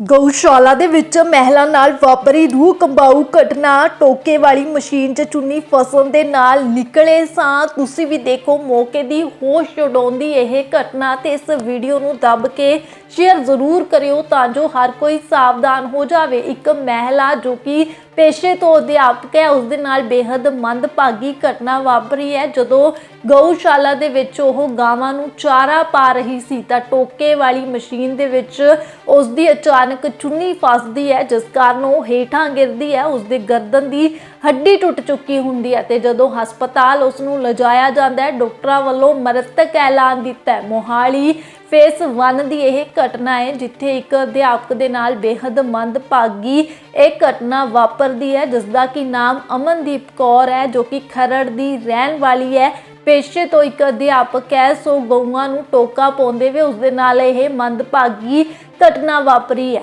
ਗਊਸ਼ਾਲਾ ਦੇ ਵਿੱਚ ਮਹਿਲਾ ਨਾਲ ਵਾਪਰੀ ਰੂਹ ਕੰਬਾਊ ਘਟਨਾ, ਟੋਕੇ ਵਾਲੀ ਮਸ਼ੀਨ 'ਚ ਚੁੰਨੀ ਫਸਣ ਦੇ ਨਾਲ ਨਿਕਲੇ ਸਾਂ ਤੁਸੀਂ ਵੀ ਦੇਖੋ, ਮੌਕੇ ਦੀ ਹੋਸ਼ ਉਡਾਉਂਦੀ ਇਹ ਘਟਨਾ ਤੇ ਇਸ ਵੀਡੀਓ ਨੂੰ ਦੱਬ ਕੇ ਸ਼ੇਅਰ ਜ਼ਰੂਰ ਕਰਿਓ ਤਾਂ ਜੋ ਹਰ ਕੋਈ ਸਾਵਧਾਨ ਹੋ ਜਾਵੇ। ਇੱਕ ਮਹਿਲਾ ਜੋ ਕਿ ਪੇਸ਼ੇ ਤੋਂ ਅਧਿਆਪਕ ਹੈ ਉਸ ਦੇ ਨਾਲ ਬੇहद ਮੰਦਭਾਗੀ ਘਟਨਾ ਵਾਪਰੀ ਹੈ। ਜਦੋਂ ਗਊਸ਼ਾਲਾ ਦੇ ਵਿੱਚ ਉਹ ਗਾਵਾਂ ਨੂੰ ਚਾਰਾ ਪਾ ਰਹੀ ਸੀ, ਤਾਂ ਟੋਕੇ ਵਾਲੀ ਮਸ਼ੀਨ ਦੇ ਵਿੱਚ ਉਸ ਦੀ ਅਚਾਨਕ ਚੁੰਨੀ ਫਸਦੀ ਹੈ, ਜਿਸ ਕਾਰਨ ਉਹ ਹੇਠਾਂ ਗਿਰਦੀ ਹੈ। ਉਸ ਦੇ ਗਰਦਨ ਦੀ ਹੱਡੀ ਟੁੱਟ ਚੁੱਕੀ ਹੁੰਦੀ ਹੈ ਤੇ ਜਦੋਂ ਹਸਪਤਾਲ ਉਸ ਨੂੰ ਲਿਜਾਇਆ ਜਾਂਦਾ ਹੈ, ਡਾਕਟਰਾਂ ਵੱਲੋਂ ਮਰਤਕ ਐਲਾਨ ਦਿੱਤਾ ਹੈ। ਮੋਹਾਲੀ ਫੇਸ 1 ਦੀ ਇਹ ਘਟਨਾ ਹੈ, ਜਿੱਥੇ ਇੱਕ ਅਧਿਆਪਕ ਦੇ ਨਾਲ ਬੇहद ਮੰਦਭਾਗੀ ਇਹ ਘਟਨਾ ਵਾਪਰ ਵਾਪਰਦੀ ਹੈ ਜਿਸ ਦਾ ਕਿ ਨਾਮ ਅਮਨਦੀਪ ਕੌਰ ਹੈ, ਜੋ ਕਿ ਖਰੜ ਦੀ ਰਹਿਣ ਵਾਲੀ ਹੈ। ਪੇਸ਼ੇ ਤੋਂ ਇੱਕ ਅਧਿਆਪਕ ਹੈ, ਸੋ ਗਊਆਂ ਨੂੰ ਟੋਕਾ ਪਾਉਂਦੇ ਵੇ ਉਸ ਦੇ ਨਾਲ ਇਹ ਮੰਦਭਾਗੀ ਘਟਨਾ ਵਾਪਰੀ ਹੈ।